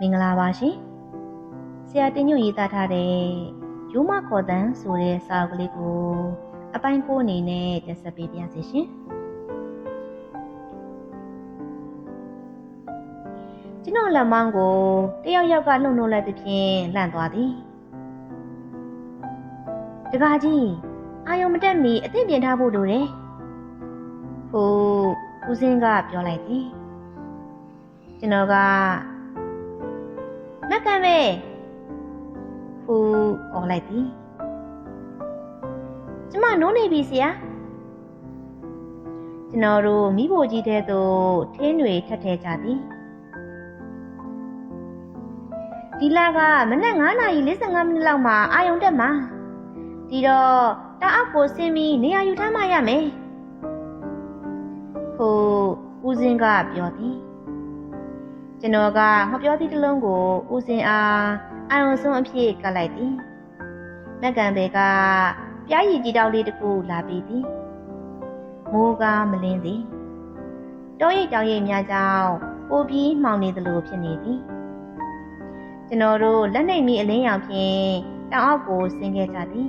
မင်္ဂလာပါရှင်ဆရာတင်ညွတ်ရေးသားထားတဲ့ရိုးမခေါ်တန်းဆိုတဲ့စာအုပ်ကလေးကို အပိုင်းကိုအနေနဲ့တင်ဆက်ပေးပါရစေရှင်ကျွန်တော်လက်မောင်းကိုတယောက်ယောက်ကလှုပ်နှိုးလိုက်သဖြင့်လန့်သွားသည်တကားကြီးအာယုံမတက်မီအသင့်ပြင်ထားဖို့လိုတယ်ဟိုဦးစင်းကပြောလိုက်သည်ကျွန်တော်က မက်ကံပဲဟူអော်လိုက်သည်ကျမနိုးနေပြီဆရာကျွန်တော်တို့မိဖို့ကြီးတဲ့သို့ထင်းတွေထပ်ထဲကြသည်ဒီလကမနက်9နာရီ45မိနစ်လောက်မှာအာယုံတက်မှာဒီတော့တအောက်ကိုဆင်းပြီးနေရာယူထားမှရမယ်ဟိုဦးစင်းကပြောသည် ကျွန်တော်ကငှပြောသည့်တစ်လုံးကိုဦးစင်အားအာရုံဆုံးအဖြစ်ကပ်လိုက်သည်။မက်ကံဘဲကပြားရည်ကြီးတောက်လေးတစ်ခုလာပြီးသည်။မိုးကမလင်းသည်။တောရိပ်တောင်ရိပ်များကြောင့်ပိုပြီးမှောင်နေသလိုဖြစ်နေသည်။ကျွန်တော်တို့လက်နှိပ်မီအလင်းရောင်ဖြင့်တောင်အောက်ကိုဆင်းခဲ့ကြသည်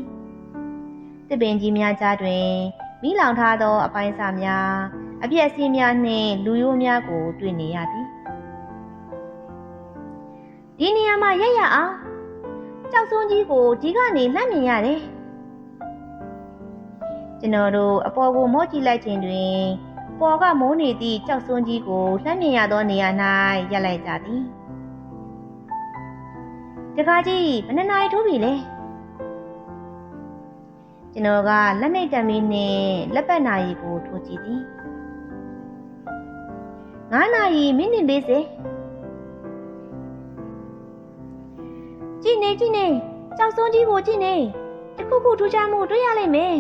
။တစ်ပင်ကြီးများကြားတွင်မိလောင်ထားသောအပိုင်းစာများအပြည့်အစည်းများနှင့်လူရိုးများကိုတွေ့နေရသည်။ ဒီနေရာမှာရက်ရအောင်ကြောက်စွန်းကြီးကိုဒီကနေလှမ်းမြင်ရတယ်ကျွန်တော်တို့အပေါ်ကိုမော့ကြည့်လိုက်ခြင်းတွင်ပေါ်ကမိုးနေသည့်ကြောက်စွန်းကြီးကိုလှမ်းမြင်ရသောနေရာ၌ရက်လိုက်ကြသည်တခါကြီးဘယ်နှစ်နာရီထိုးပြီလဲကျွန်တော်ကလက်နှိပ်တံမီနှင့်လက်ပတ်နာရီကိုထိုးကြည့်သည်9နာရီမိနစ်40 ကြည့်နေကြည့်နေကြောက်စွန်းကြီးကိုကြည့်နေတခုခုထူးခြားမှုတွေ့ရလိမ့်မယ်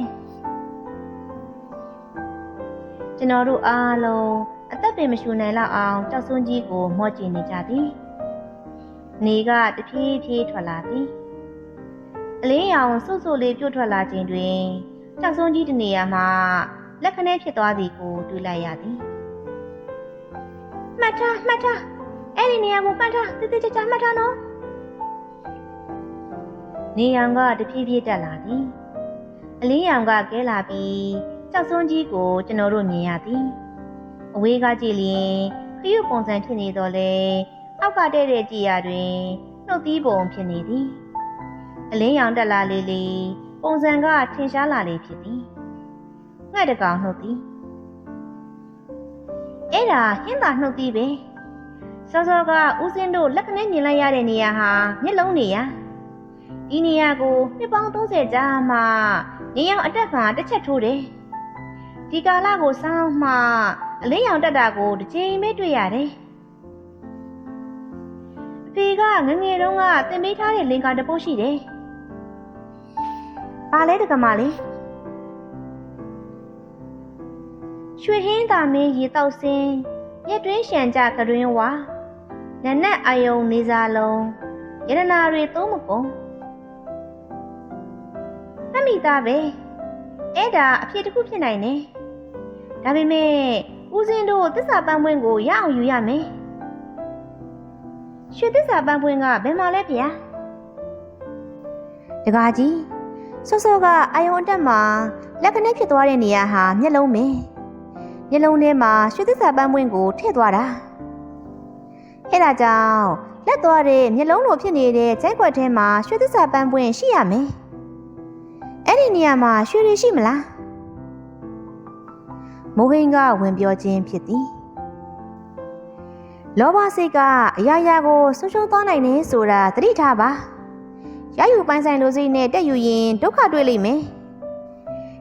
ကျွန်တော်တို့အားလုံးအသက်ပင်မရှူနိုင်လောက်အောင်ကြောက်စွန်းကြီးကိုမော့ကြည့်နေကြသည်နေကတဖြည်းဖြည်းထွက်လာသည်အလင်းရောင်စွတ်စွတ်လေးပြုတ်ထွက်လာခြင်းတွင်ကြောက်စွန်းကြီးတနေရာမှာလက်ခနဲဖြစ်သွားသည်ကိုတွေ့လိုက်ရသည်မှတ်ထားမှတ်ထားအဲ့ဒီနေရာကိုမှတ်ထားတိတိကျကျမှတ်ထားနော် နေရောင်ကတဖြည်းဖြည်းတက်လာသည်အလင်းရောင်ကကဲလာပြီးကြောက်စွန်းကြီးကိုကျွန်တော်တို့မြင်ရသည်အဝေးကကြည့်လျင်ခရုပုံစံဖြစ်နေတော့လေအောက်ကတဲ့တဲ့ကြည်ရတွင်နှုတ်သီးပုံဖြစ်နေသည်အလင်းရောင်တက်လာလေလေပုံစံကထင်ရှားလာလေဖြစ်သည်ငှက်တကောင်နှုတ်သည်အဲ့ဒါဟင်းသာနှုတ်သီးပဲစောစောကဦးစင်းတို့လက်ခနဲ့မြင်လိုက်ရတဲ့နေရာဟာမျက်လုံးနေရ ဒီနေရာကိုနှစ်ပေါင်း30ကြာမှနေရောင်အတက်ကတစ်ချက်ထိုးတယ်။ဒီကာလကိုစောင်းမှအလင်းရောင်တက်တာကိုတစ်ချိန်ပဲတွေ့ရတယ်။အဖေကငငယ်တုန်းကသင်ပေးထားတဲ့လင်္ကာတစ်ပုတ်ရှိတယ်။ပါလဲတကမာလေးရွှေဟင်းသာမင်းရေတောက်စင်းရက်တွင်းရှံကြကတွင်ဝါနက်နက်အယုံနေစားလုံးရတနာတွေသုံးမကုန် မှတ်မိသားပဲအဲ့ဒါအဖြစ်တစ်ခုဖြစ်နိုင်တယ်ဒါပေမဲ့ဦးစင်းတို့သစ္စာပန်းပွင့်ကိုရအောင်ယူရမယ်ရွှေသစ္စာပန်းပွင့်ကဘယ်မှာလဲဗျာတကားကြီးဆော့ဆော့ကအာယုံအတက်မှာလက်ကနေဖြစ်သွားတဲ့နေရာဟာမျက်လုံးပဲမျက်လုံးထဲမှာရွှေသစ္စာပန်းပွင့်ကိုထည့်သွားတာအဲ့ဒါကြောင့်လက်သွားတဲ့မျက်လုံးလိုဖြစ်နေတဲ့ကျိုက်ွက်ထဲမှာရွှေသစ္စာပန်းပွင့်ရှိရမယ် အဲ့ဒီနေရာမှာရွှေတွေရှိမလားမိုးဟင်းကဝင်ပြောခြင်းဖြစ်သည်လောဘစိတ်ကအရာရာကိုဆုံးရှုံးသွားနိုင်တယ်ဆိုတာသတိထားပါရယူပိုင်ဆိုင်လိုစိတ်နဲ့တက်ယူရင်ဒုက္ခတွေ့လိမ့်မယ်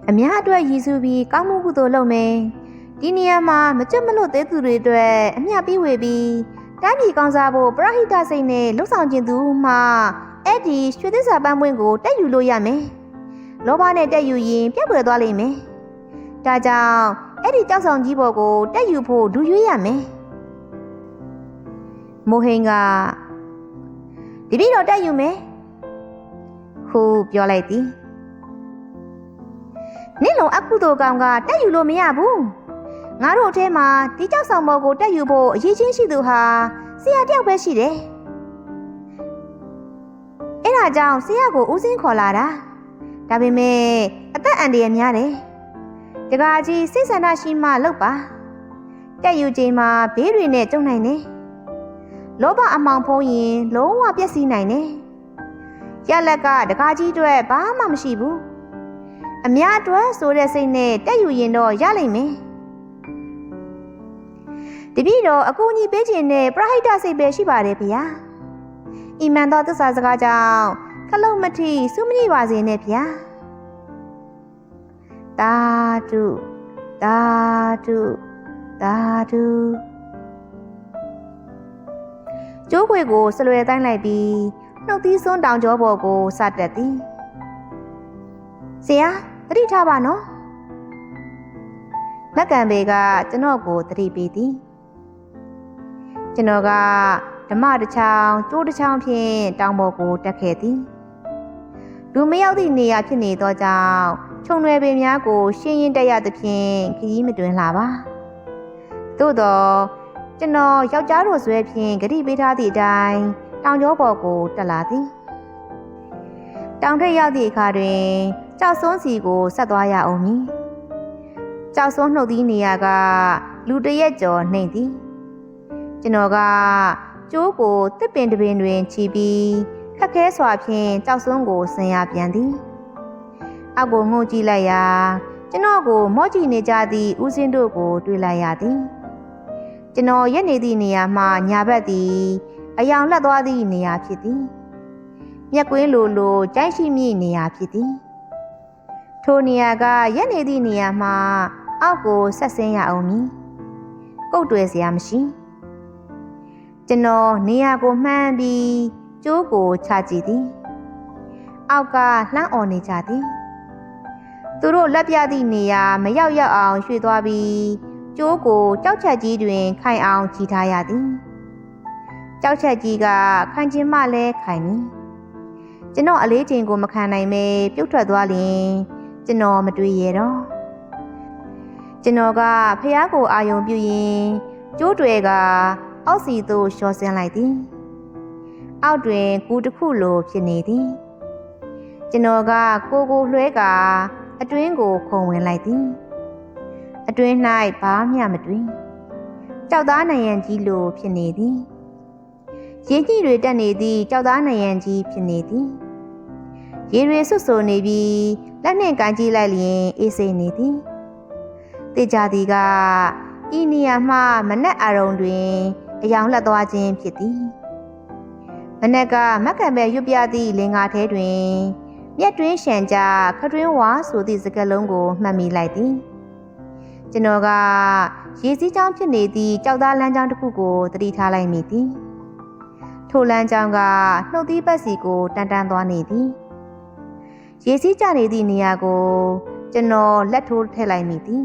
အများအတွက်ရည်စူးပြီးကောင်းမှုကုသိုလ်လုပ်မယ်ဒီနေရာမှာမကြွမလွတ်သေးသူတွေအတွက်အမျှပြီးဝေပြီးတိုင်းပြည်ကောင်းစားဖို့ပရဟိတစိတ်နဲ့လှုပ်ဆောင်ခြင်းသူမှအဲ့ဒီရွှေသစ္စာပန်းပွင့်ကိုတက်ယူလို့ရမယ် လောဘနဲ့တက်ယူရင်ပြက်ကွယ်သွားလိမ့်မယ်။ဒါကြောင့်အဲ့ဒီကြောက်ဆောင်ကြီးဘော်ကိုတက်ယူဖို့လူရွေးရမယ်။မိုဟင်ကဒီပြီးတော့တက်ယူမယ်။ဟူပြောလိုက်သည်။နင့်လုံအကုသိုလ်ကောင်ကတက်ယူလို့မရဘူး။ငါတို့အထဲမှာဒီကြောက်ဆောင်ဘော်ကိုတက်ယူဖို့အရေးချင်းရှိသူဟာဆရာတယောက်ပဲရှိတယ်။ကြောင့်ဆရာကိုဦးစင်းခေါ်လာတာ ဒါပေမဲ့အသက်အန္တရာယ်များတယ်တကားကြီးစိတ်ဆန္ဒရှိမှလုပ်ပါတက်ယူချိန်မှာဘေးတွေနဲ့ကြုံနိုင်တယ်လောဘအမောင်ဖုံးရင်လုံးဝပျက်စီးနိုင်တယ်ရလက်ကတကားကြီးအတွက်ဘာမှမရှိဘူးအများအတွက်ဆိုတဲ့စိတ်နဲ့တက်ယူရင်တော့ရလိမ့်မယ်တပည့်တော်အကူအညီပေးခြင်းနဲ့ပရဟိတစိတ်ပဲရှိပါတယ်ဗျာ။အီမန်သောသစ္စာစကားကြောင့် ခလုံးမထီစုမနိပါစေနဲ့ဗျာ။တာတုတာတုတာတုကျိုးခွေကိုဆလွယ်တိုင်းလိုက်ပြီးနှုတ်သီးစွန်းတောင်ကျောပေါ်ကိုစတက်သည်။ဆရာသတိထားပါနော်။လက်ကံပေကကျွန်တော်ကိုသတိပေးသည်။ကျွန်တော်ကဓမ္မတစ်ချောင်းကျိုးတစ်ချောင်းဖြင့်တောင်ပေါ်ကိုတက်ခဲ့သည် လူမရောက်သည့်နေရာဖြစ်နေသောကြောင့်ခြုံရွယ်ပင်များကို ရှင်းရင်တက်ရသဖြင့်ခရီးမတွင်လာပါသို့တော့ကျွန်တော်ယောက်ျားတို့ဆွဲဖြင့်ဂတိပေးထားသည့်အတိုင်းတောင်ကျောပေါ်ကိုတက်လာသည်တောင်ထက်ရောက်သည့်အခါတွင်ကြောက်စွန်းစီကိုဆက်သွားရအောင်မည်ကြောက်စွန်းနှုတ်သီးနေရာက လူတရက်ကျော်နှိမ့်သည်ကျွန်တော်ကကျိုးကိုတစ်ပင်တပင်တွင်ချီပြီး ခက်ခဲစွာဖြင့်ကြောက်စွန်းကိုဆင်ရပြန်သည်အောက်ကိုငုံကြည့်လိုက်ရာကျွန်တော်ကိုမော့ကြည့်နေကြသည့်ဦးစင်းတို့ကို တွေ့လိုက်ရသည်ကျွန်တော်ရက်နေသည့်နေရာမှညာဘက်သည် အယောင်လှက်သွားသည့်နေရာဖြစ်သည်မျက်ကွင်းလိုလိုကြိုက်ရှိမိနေရာဖြစ်သည်ထိုနေရာကရက်နေသည့်နေရာမှအောက်ကိုဆက်ဆင်းရအောင်မည်ကုတ်တွယ်စရာမရှိကျွန်တော်နေရာကိုမှန်းပြီး ကျိုးကိုချကြည့်သည် အောက်ကလှမ်းអော်နေကြသည် သူတို့လက်ပြသည့်နေရာမရောက်ရောက်အောင်ရွှေ့သွားပြီးကျိုးကိုကြောက်ချက်ကြီးတွင် ခိုင်အောင်ကြည်ထားရသည်ကြောက်ချက်ကြီးကခိုင်ခြင်းမှလည်းခိုင်မည်ကျွန်တော်အလေးချိန်ကိုမခံနိုင်ပဲပြုတ်ထွက်သွားရင်ကျွန်တော်မတွေ့ရတော့ကျွန်တော်ကဖះကိုအာယုံပြုရင်ကျိုးတွေကအောက်စီသို့လျှော်ဆင်းလိုက်သည် အောက်တွင်ကူတစ်ခုလိုဖြစ်နေသည်ကျွန်တော်ကကိုကိုလွှဲကာအတွင်းကိုခုံဝင်လိုက်သည်အတွင်း၌ဘာမျှမတွင်ကြောက်သားနယံကြီးလိုဖြစ်နေသည်ရင်းကြီးတွေတက်နေသည့်ကြောက်သားနယံကြီးဖြစ်နေသည်ရေတွေဆွဆွနေပြီးလက်နှင့်ကန်ကြည့်လိုက်လျင်အေးစိနေသည်တေကြသည်ကဤနေရာမှမနက်အရုံတွင်အယောင်လှက်သွားခြင်းဖြစ်သည် မနက်ကမက်ကံပဲရွတ်ပြသည့်လင်္ကာထဲတွင်မျက်တွင်းရှံကြခတွင်းဝါဆိုသည့်စကားလုံးကိုမှတ်မိလိုက်သည်ကျွန်တော်ကရေစည်းကြောင်းဖြစ်နေသည့်ကြောက်သားလမ်းကြောင်းတစ်ခုကိုသတိထားလိုက်မိသည်ထိုလမ်းကြောင်းကနှုတ်သီးပတ်စီကိုတန်တန်သွားနေသည်ရေစည်းကြနေသည့်နေရာကို ကျွန်တော်လက်ထိုးထည့်လိုက်မိသည်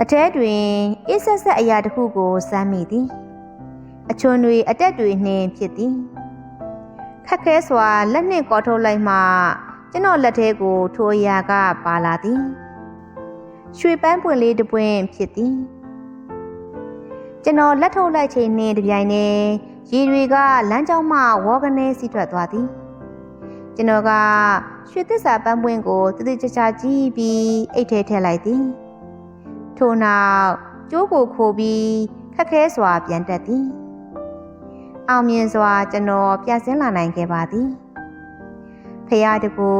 အထဲတွင်အစ်ဆက်ဆက်အရာတစ်ခုကိုစမ်းမိသည် အချွန်တွေအတက်တွေနှင်းဖြစ်သည်ခက်ခဲစွာလက်နှင့်ကောထုတ်လိုက်မှကျွန်တော်လက်ထဲကိုထိုအရာကပါလာသည်ရွှေပန်းပွင့်လေးတစ်ပွင့်ဖြစ်သည်ကျွန်တော်လက်ထုတ်လိုက်ချိန်နှင့်တပြိုင်တည်းရေတွေကလမ်းကြောင်းမှဝေါကနေစီထွက်သွားသည်ကျွန်တော်ကရွှေသစ္စာပန်းပွင့်ကိုတတိချာချာကြည့်ပြီးအိတ်ထဲထည့်လိုက်သည်ထို့နောက်ကျိုးကိုခိုးပြီးခက်ခဲစွာပြန်တက်သည် အောင်မြင်စွာကျွန်တော်ပြန်ဆင်းလာနိုင်ခဲ့ပါသည်ဖရာတကူ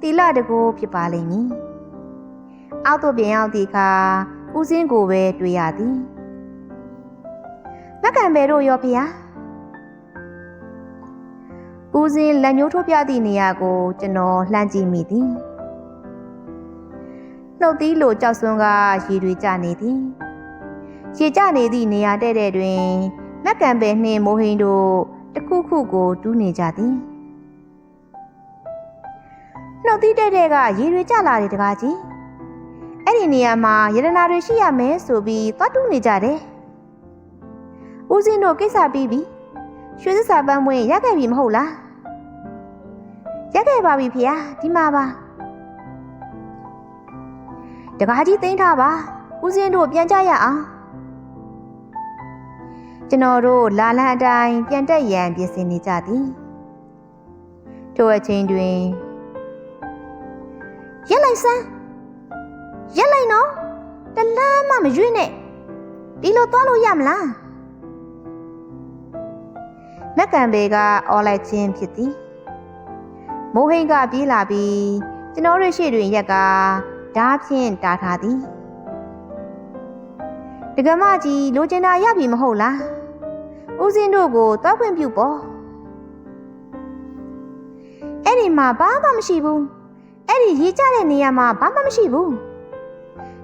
တီလတကူဖြစ်ပါလိမ့်မည်အောက်သို့ပြန်ရောက်သည့်အခါဦးစင်းကိုပဲတွေ့ရသည်လက်ကံပဲတို့ရောဖရာဦးစင်းလက်ညှိုးထိုးပြသည့်နေရာကိုကျွန်တော်လှမ်းကြည့်မိသည်နှုတ်သီးလိုကြောက်စွန်းကရေတွေကျနေသည်ရေကျနေသည့်နေရာတဲ့တဲ့တွင် လက်ကံပဲနှင့်မိုးဟင်းတို့တခုခုကိုတူးနေကြသည်နှုတ်သီးတဲ့တဲ့ကရေတွေကျလာတယ်တကားကြီးအဲ့ဒီနေရာမှာယရနာတွေရှိရမယ်ဆိုပြီးသွားတူးနေကြတယ်ဦးစင်းတို့ကိစ္စပြီးပြီရွှေစစာပန်းမွေးရခဲ့ပြီမဟုတ်လားရခဲ့ပါပြီဖေ။ဒီမှာပါတကားကြီးသိမ်းထားပါဦးစင်းတို့ပြန်ကြရအောင် ကျွန်တော်တို့လာလန်အတိုင်းပြန်တက်ရန်ပြင်ဆင်နေကြသည်ထိုအချိန်တွင်ရက်လိုက်စမ်းရက်လိုက်နော်တလမ်းမှမရွေ့နဲ့ဒီလိုသွားလို့ရမလားမက်ကံဘေကအော်လိုက်ခြင်းဖြစ်သည်မိုးဟိန်ကပြေးလာပြီးကျွန်တော်တို့ရှေ့တွင်ရက်ကဓားဖြင့်တားထားသည် တကမကြီးလိုချင်တာရပြီမဟုတ်လားဦးစင်းတို့ကိုတောက်ခွင့်ပြုပေါ့အဲ့ဒီမှာဘာမှမရှိဘူးအဲ့ဒီရေးကြတဲ့နေရာမှာဘာမှမရှိဘူး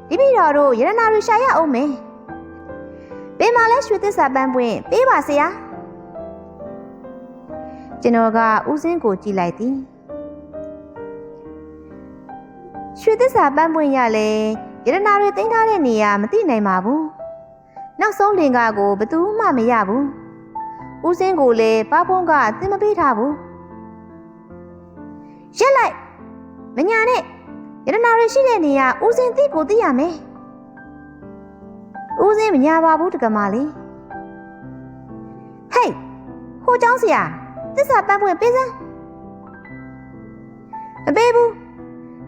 ဒီပြည်တော်တို့ရတနာတွေရှာရအောင်မယ်ဘယ်မှာလဲရွှေသစ္စာပန်းပွင့်ပေးပါဆရာကျွန်တော်ကဦးစင်းကိုကြည့်လိုက်သည်ရွှေသစ္စာပန်းပွင့်ရလဲရတနာတွေတင်ထားတဲ့နေရာမသိနိုင်ပါဘူး နောက်ဆုံးလင်္ကာကိုဘယ်သူမှမရဘူးဦးစင်းကိုလည်းပါဖုံးကသင်မပေးထားဘူးရက်လိုက်မညာနဲ့ရတနာတွေရှိတဲ့နေရာဦးစင်းသိကိုသိရမယ်ဦးစင်းမညာပါဘူးတကမာလေးဟေးဟိုเจ้าဆရာသစ္စာပန်းပွင့်ပေးစမ်းမပေးဘူး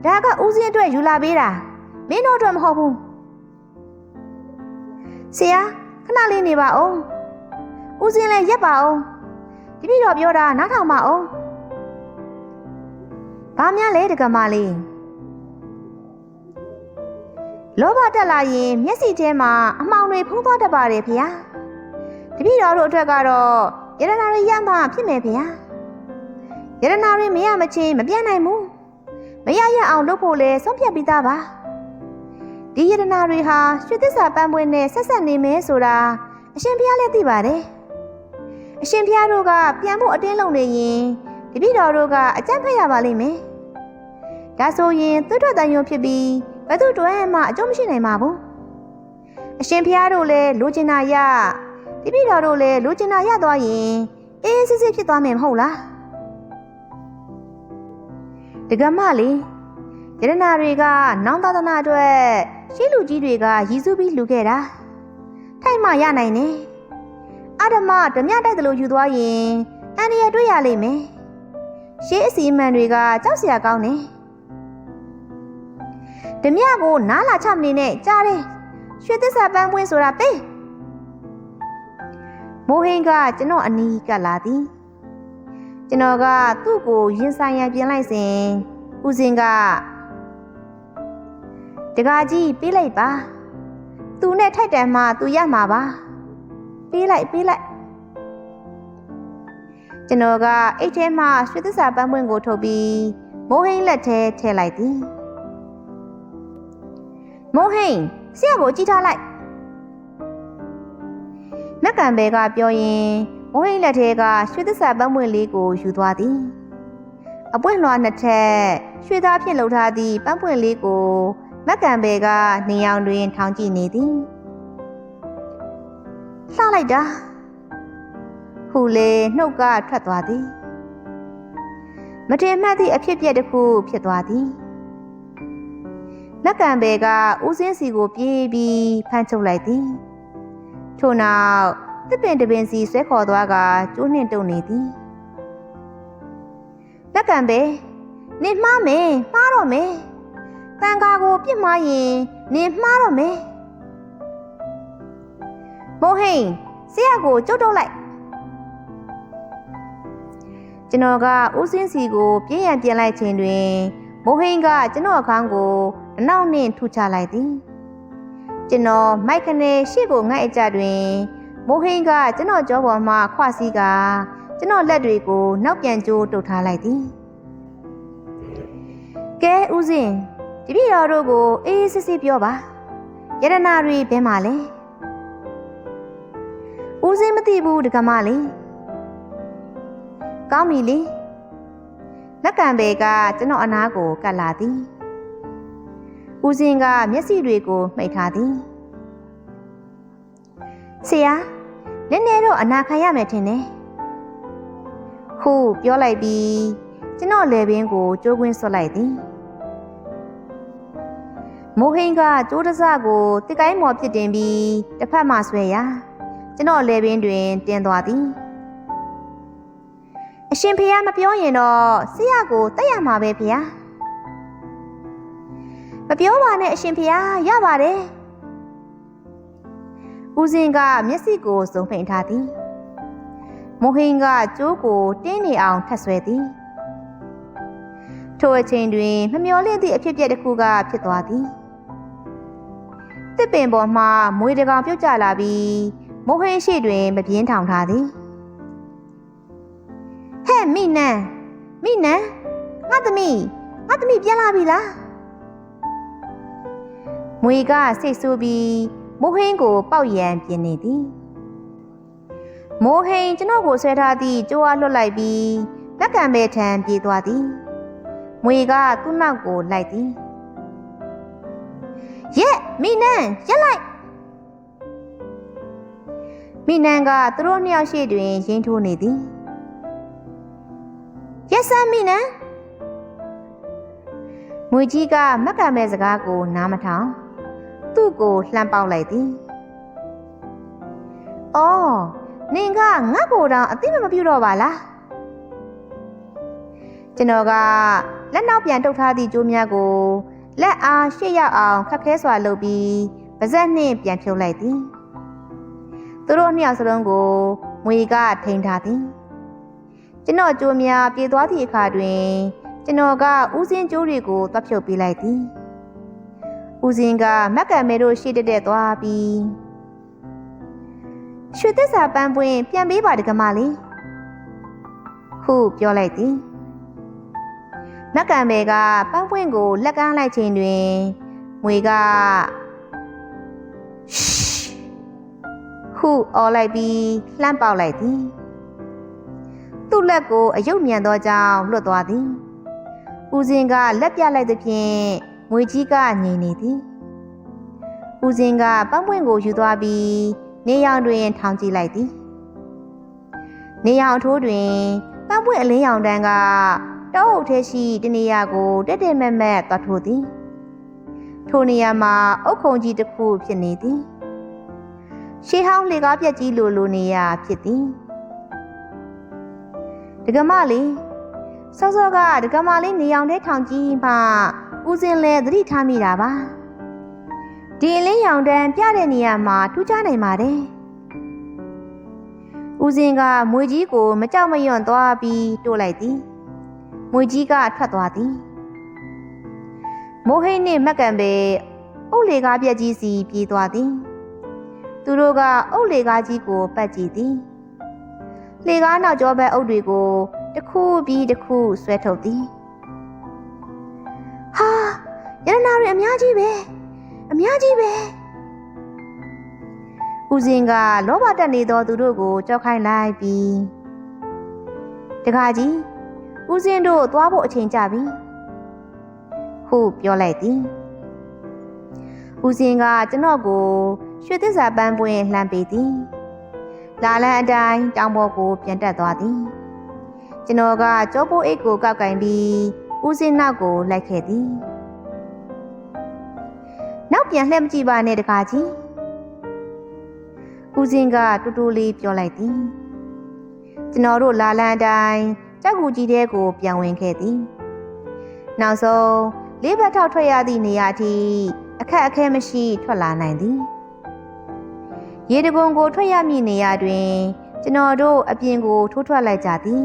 ဒါကဦးစင်းအတွက်ယူလာပေးတာမင်းတို့အတွက်မဟုတ်ဘူး ဆရာခဏလေးနေပါဦးဦးစင်းလည်းရက်ပါဦးဒီပြီတော့ပြောတာနားထောင်ပါဦးဘာများလဲတကမာလေးလောဘတက်လာရင်မျက်စိထဲမှာအမှောင်တွေဖုံးသွားတတ်ပါတယ်ဖေ။တပည့်တော်တို့အတွက်ကတော့ယရနာတွေရမှဖြစ်မယ်ဖေ။ယရနာတွေမရမချင်းမပြတ်နိုင်ဘူး။မရရအောင်လုပ်ဖို့လဲဆုံးဖြတ်ပြီးသားပါ။ ဒီယရနာတွေဟာရွှေသစ္စာပန်းပွင့်နဲ့ဆက်ဆက်နေမယ်ဆိုတာအရှင်ဘုရားလည်းသိပါတယ်။အရှင်ဘုရားတို့ကပြန်ဖို့အတင်းလုံနေရင်တပည့်တော်တို့ကအကြံဖက်ရပါလိမ့်မယ်။ဒါဆိုရင်သွတ်ထွက်တန်ယုံဖြစ်ပြီးဘယ်သူတွဲမှအကျုံးမရှိနိုင်ပါဘူးအရှင်ဖျားတို့လည်းလိုချင်တာရတပိတော်တို့လည်းလိုချင်တာရသွားရင်အေးစစ်စစ်ဖြစ်သွားမယ်မဟုတ်လားတကမလေးယရနာတွေက နောင်သာသနာအတွက် ရှေးလူကြီးတွေကရည်စူးပြီးလူခဲ့တာထိုက်မှရနိုင်တယ်အဓမ္မဓမြတိုက်တယ်လို့ယူသွားရင်အန္တရာယ်တွေ့ရလိမ့်မယ်ရှေးအစီအမံတွေကကြောက်စရာကောင်းတယ်ဓမြကိုနားလာချမနေနဲ့ကြားတယ်ရွှေသစ္စာပန်းပွင့်ဆိုတာပေးမိုးဟင်းကကျွန်တော်အနီးကပ်လာသည်ကျွန်တော်ကသူ့ကိုရင်ဆိုင်ရန်ပြင်လိုက်စဉ်ဦးစင်က တကာကြီးပေးလိုက်ပါသူနဲ့ထိုက်တန်မှသူရမှာပါပေးလိုက်ပေးလိုက်ကျွန်တော်ကအိတ်ထဲမှာရွှေသစ္စာပန်းပွင့်ကိုထုတ်ပြီးမိုးဟင်းလက်ထဲထည့်လိုက်သည်မိုးဟိန်ဆရာကိုကြည့်ထားလိုက်မက်ကံဘဲကပြောရင်မိုးဟိန်လက်ထဲကရွှေသစ္စာပန်းပွင့်လေးကိုယူသွားသည်အပွင့်လွှာနှစ်ထက်ရွှေသားဖြင့်လှုပ်ထားသည့်ပန်းပွင့်လေးကို မက်ကံဘဲကနေအောင်တွင်ထောင်ကြည့်နေသည်လှလိုက်တာဟူလေနှုတ်ကထွက်သွားသည်မတင်မှတ်သည့်အဖြစ်ပြက်တစ်ခုဖြစ်သွားသည်လက်ကံဘဲကဦးစင်းစီကိုပြေးပြီးဖမ်းချုပ်လိုက်သည်ထို့နောက်တစ်ပင်တပင်စီဆွဲခေါ်သွားကကျိုးနှင့်တုံနေသည်လက်ကံဘဲနေမှားမယ်မှားတော့မယ် တန်ကာကိုပြစ်မှားရင်နေမှားတော့မယ်မိုးဟိန်ဆရာကိုကျုပ်တော့လိုက်ကျွန်တော်ကဦးစင်းစီကိုပြင်းရန်ပြန်လိုက်ခြင်းတွင်မိုးဟိန်ကကျွန်တော်အခန်းကိုအနောက်နှင့်ထူချလိုက်သည်ကျွန်တော်မိုက်ခနဲ့ရှေ့ကိုငှက်အကြတွင်မိုးဟင်းကကျွန်တော်ကြောပေါ်မှခွစီးကကျွန်တော်လက်တွေကိုနောက်ပြန်ကျိုးတုတ်ထားလိုက်သည်ကဲဦးစင် ဒီပြည်တော်တို့ကိုအေးစစ်စစ်ပြောပါယရနာတွေဘဲမှာလဲဦးစင်မသိဘူးတကမလေးကောင်းပြီလေလက်ကံဘဲကကျွန်တော်အနားကိုကတ်လာသည်ဦးစင်းကမျက်စိတွေကိုမှိတ်ထားသည်ဆရာနည်းနည်းတော့အနာခံရမယ်ထင်တယ်ခုပြောလိုက်ပြီးကျွန်တော်လေပင်ကိုကြိုးကွင်းဆွတ်လိုက်သည် မိုးဟင်းကကြိုးတစကိုတစ်ကိုင်းမော်ဖြစ်တင်ပြီးတစ်ဖက်မှဆွဲရာကျွန်တော်လေပင်တွင်တင်သွားသည်အရှင်ဖေမပြောရင်တော့ဆရာကိုတက်ရမှာပဲဖေမပြောပါနဲ့အရှင်ဖေရပါတယ်ဦးစင်ကမျက်စိကိုစုံဖိန်ထားသည်မိုဟင်ကကျိုးကိုတင်းနေအောင်ထက်ဆွဲသည်ထိုအချိန်တွင်မမျော်လင့်သည့်အဖြစ်အပျက်တစ်ခုကဖြစ်သွားသည် တစ်ပင်ပေါ်မှမွေတကောင်ပြုတ်ကျလာပြီးမိုဟင်ရှိတွင်မပြင်းထောင်ထားသည်ဟဲ့မိနန်းမိနန်းငါသမီးငါသမီးပြန်လာပြီလားမွေကစိတ်ဆိုးပြီးမိုဟင်းကိုပေါက်ရန်ပြင်နေသည်မိုဟင်းကျွန်တော်ကိုဆွဲထားသည့်ကြိုးအားလွတ်လိုက်ပြီးလက်ကံပဲထံပြေးသွားသည်မွေကသူ့နောက်ကိုလိုက်သည်ရက် မိနန်းရက်လိုက်မိနန်းကသူတို့နှစ်ယောက်ရှိတွင်ရင်းထိုးနေသည်ရက်စမ်းမိနန်းမွေကြီးကမက်ကံမဲ့စကားကို နားမထောင်သူ့ကိုလှမ်းပေါက်လိုက်သည်။အော်နင်ကငါ့ကိုတောင်အသိမပြုတော့ပါလား။ကျွန်တော်ကလက်နောက်ပြန်တုတ်ထားသည့်ကြိုးများကို လက်အားရှေ့ရောက်အောင်ခက်ခဲစွာလုပ်ပြီးပါဇက်နှင့်ပြန်ဖြုတ်လိုက်သည်။သူတို့နှစ်ယောက်စလုံးကိုမွေကထိန်ထားသည်။ကျွန်တော်ကြိုးများပြေးသွားသည့်အခါတွင်ကျွန်တော်ကဦးစင်းကြိုးတွေကိုသတ်ဖြုတ်ပေးလိုက်သည်။ဦးစင်းကမက်ကံမဲတို့ရှိတက်တက်သွားပြီးရွှေသစ္စာပန်းပွင့်ပြန်ပေးပါတကမလေးခုပြောလိုက်သည် မက်ကံမဲကပန်းပွင့်ကို လက်ကမ်းလိုက်ခြင်းတွင်ငွေကခုအော်လိုက်ပြီးလှမ်းပေါက်လိုက်သည်သူ့လက်ကိုအယုတ်မြန်သောကြောင့်လွတ်သွားသည်ဦးစင်းကလက်ပြလိုက်သဖြင့်ငွေကြီးကငြိမ်နေသည်ဦးစင်းကပန်းပွင့်ကိုယူသွားပြီးနေရောင်တွင်ထောင်ကြည့်လိုက်သည်နေရောင်ထိုးတွင်ပန်းပွင့်အလင်းရောင်တန်းက တောအုပ်ထဲရှိတနေရာကိုတက်တက်မက်မက်သွားထိုးသည်ထိုနေရာမှာအုတ်ခုံကြီးတစ်ခုဖြစ်နေသည်ရှေးဟောင်းလေကားပြက်ကြီးလိုလိုနေရာဖြစ်သည်ဒကမလေးစောစောကဒကမလေးနေရောင်ထဲထောင်ကြည့်မှဦးစင်းလဲသတိထားမိတာပါဒီအလင်းရောင်တန်းပြတဲ့နေရာမှာထူးခြားနိုင်ပါတယ်ဦးစင်းကမွေကြီးကိုမကြောက်မရွံ့သွားပြီးတိုးလိုက်သည် မွေကြီးကထွက်သွားသည်မိုးဟိနှင့်မက်ကံပဲအုတ်လေကားပြက်ကြီးစီပြေးသွားသည် သူတို့ကအုတ်လေကားကြီးကိုပတ်ကြည့်သည်လေကားနောက်ကျောဘက်အုတ်တွေကိုတစ်ခုပြီးတစ်ခုဆွဲထုတ်သည်ဟာရတနာတွေအများကြီးပဲအများကြီးပဲဦးစင်ကလောဘတက်နေသောသူတို့ကိုကြောက်ခိုင်းလိုက်ပြီးတခါကြီး ဦးစင်တို့သွားဖို့အချိန်ကြပြီဟုပြောလိုက်သည်ဦးစင်ကကျွန်တော်ကိုရွှေသစ္စာပန်းပွင့်လှမ်းပေးသည်လာလန်အတိုင်းတောင်ပေါ်ကို ပြန်တက်သွားသည်ကျွန်တော်ကကြောပိုးအိတ်ကိုကောက်ကင်ပြီးဦးစင်းနောက်ကိုလိုက်ခဲ့သည်နောက်ပြန်လှည့်မကြည့်ပါနဲ့တကားကြီးဦးစင်းကတူတူလေးပြောလိုက်သည်ကျွန်တော်တို့လာလန်တိုင်း ကြောက်ကူကြီးတဲ့ကိုပြန်ဝင်ခဲ့သည်နောက်ဆုံးလေးဘက်ထောက်ထွက်ရသည့်နေရာထိအခက်အခဲမရှိထွက်လာနိုင်သည်ရေတပုံကိုထွက်ရမည့်နေရာတွင် ကျွန်တော်တို့အပြင်ကိုထိုးထွက်လိုက်ကြသည်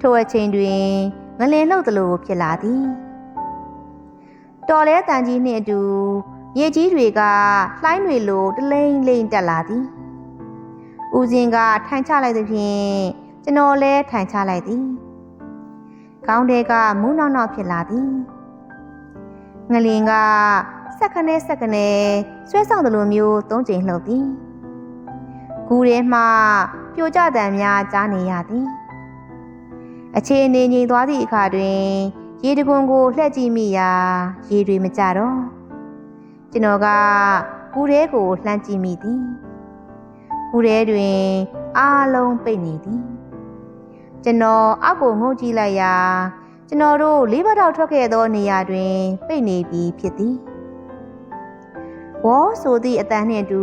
ထိုအချိန်တွင်ငလင်လှုပ်သလိုဖြစ်လာသည်တော်လဲတန်ကြီးနှင့်အတူမြေကြီးတွေကလှိုင်းတွေလိုတလိမ့်လိမ့်တက်လာသည်ဦးစင်ကထိုင်ချလိုက်သည်ဖြင့် ကျွန်တော်လည်းထိုင်ချလိုက်သည်ခေါင်းထဲကမူးနောက်နောက်ဖြစ်လာသည်ငလင်ကစက္ကနဲစက္ကနဲဆွဲဆောင်သလိုမျိုးသုံးချိန်လှုပ်သည်ကူထဲမှပြိုကျတံများကြားနေရသည်အခြေအနေငြိမ်သွားသည့်အခါတွင် ရေတကွန်ကိုလှည့်ကြည့်မိရာရေတွေမကြတော့ကျွန်တော်ကကူထဲကိုလှမ်းကြည့်မိသည်ကူထဲတွင် အားလုံးပိတ်နေသည် ကျွန်တော်အောက်ကိုငုံကြည့်လိုက်ရာကျွန်တော်တို့လေးဘက်ထောက်ထွက်ခဲ့သောနေရာတွင်ပိတ်နေပြီးဖြစ်သည်ဝေါ်ဆိုသည့်အတန်းနှင့်အတူ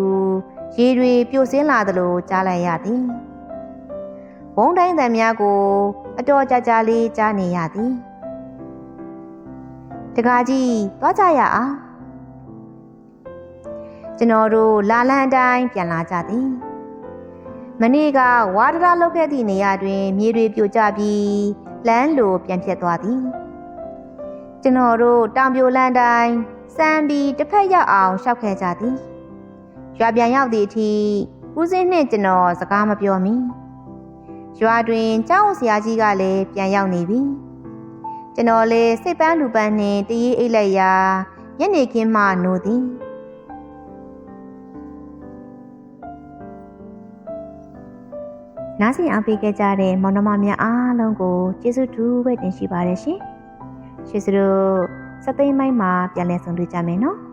ရေတွေပြိုဆင်းလာသလိုကြားလိုက်ရသည်ဘုံတိုင်းတန်များကို အတော်ကြာကြာလေးကြားနေရသည်တကားကြီးသွားကြရအောင်ကျွန်တော်တို့လာလန်အတိုင်းပြန်လာကြသည် မနေ့ကဝါဒရာလောက်ခဲ့သည့်နေရာတွင်မြေတွေပြိုကျပြီးလမ်းလိုပြန်ပြတ်သွားသည်ကျွန်တော်တို့တောင်ပြိုလန်းတိုင်းစမ်းပြီးတစ်ဖက်ရောက်အောင်ရှောက်ခဲ့ကြသည်ရွာပြန်ရောက်သည့်အထိဦးစင်းနှင့်ကျွန်တော်စကားမပြောမီရွာတွင်ကျောင်းဆရာကြီးကလည်းပြန်ရောက်နေပြီကျွန်တော်လည်းစိတ်ပန်းလူပန်းနှင့်တရေအိတ်လိုက်ရာညနေခင်းမှနိုသည် နားဆင်အားပေးခဲ့ကြတဲ့မောင်နှမများအားလုံးကိုကျေးဇူးတူပဲတင်ရှိပါတယ်ရှင်။ကျေးဇူးတို့စက်သိမ်းမိုင်းမှာပြန်လည်ဆုံတွေ့ကြမယ်နော်။